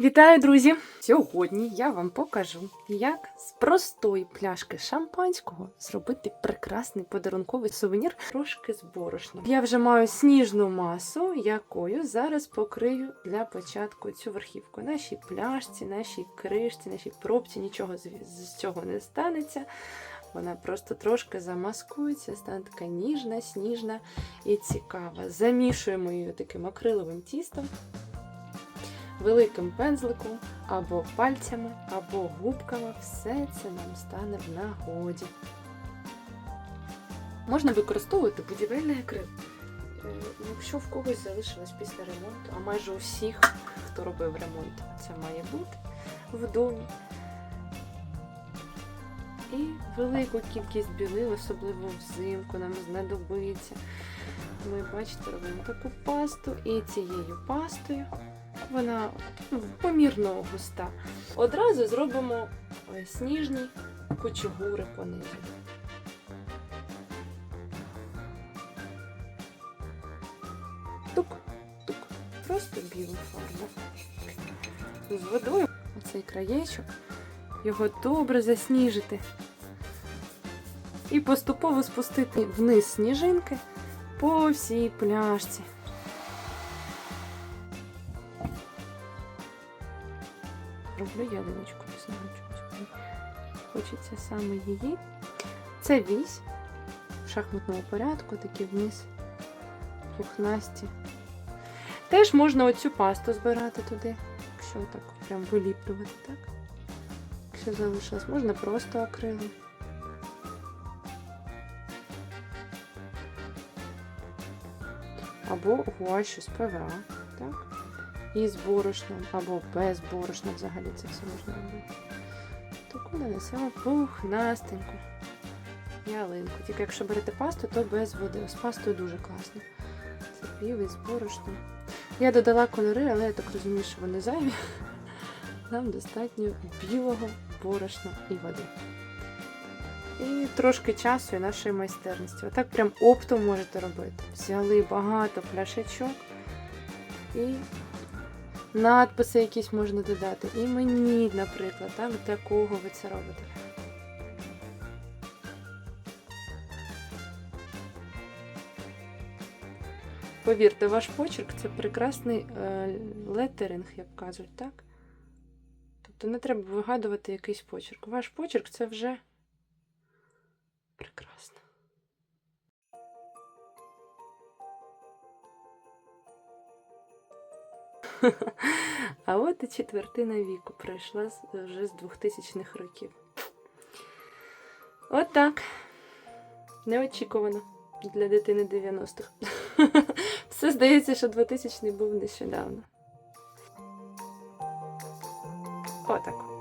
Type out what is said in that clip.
Вітаю, друзі! Сьогодні я вам покажу, як з простої пляшки шампанського зробити прекрасний подарунковий сувенір трошки з борошном. Я вже маю сніжну масу, якою зараз покрию для початку цю верхівку. Нашій пляшці, нашій кришці, нашій пробці нічого з, цього не станеться. Вона просто трошки замаскується, стане така ніжна, сніжна і цікава. Замішуємо її таким акриловим тістом великим пензликом, або пальцями, або губками, все це нам стане в нагоді. Можна використовувати будівельний акрил. Е, Якщо в когось залишилось після ремонту, а майже у всіх, хто робив ремонт, це має бути в домі. І велику кількість білил, особливо взимку, нам знадобиться. Ми, бачите, робимо таку пасту і цією пастою вона ну, помірно густа. Одразу зробимо е, сніжні кучугури понизу. Тук, тук, просто білу фарбу. З водою оцей краєчок, його добре засніжити. І поступово спустити вниз сніжинки по всій пляшці. Роблю ялиночку, не знаю чомусь. Хочеться саме її. Це вісь в шахматному порядку, такі вниз пухнасті. Теж можна оцю пасту збирати туди, якщо так прям виліплювати, так? Якщо залишилось, можна просто акрилом. Або гуашю з ПВА, так? І з борошном, або без борошна взагалі це все можна робити. Таку нанесемо пухнастеньку ялинку. Тільки якщо берете пасту, то без води. З пастою дуже класно. Це білий з борошном. Я додала кольори, але я так розумію, що вони зайві. Нам достатньо білого борошна і води. І трошки часу і нашої майстерності. Отак прям оптом можете робити. Взяли багато пляшечок і надписи якісь можна додати. Імені, наприклад, так, для кого ви це робите. Повірте, ваш почерк це прекрасний е, летеринг, як кажуть, так? Тобто не треба вигадувати якийсь почерк. Ваш почерк це вже прекрасно. А от і четвертина віку пройшла вже з 2000-х років. От так. Неочікувано для дитини 90-х. Все здається, що 2000-й був нещодавно. Отак.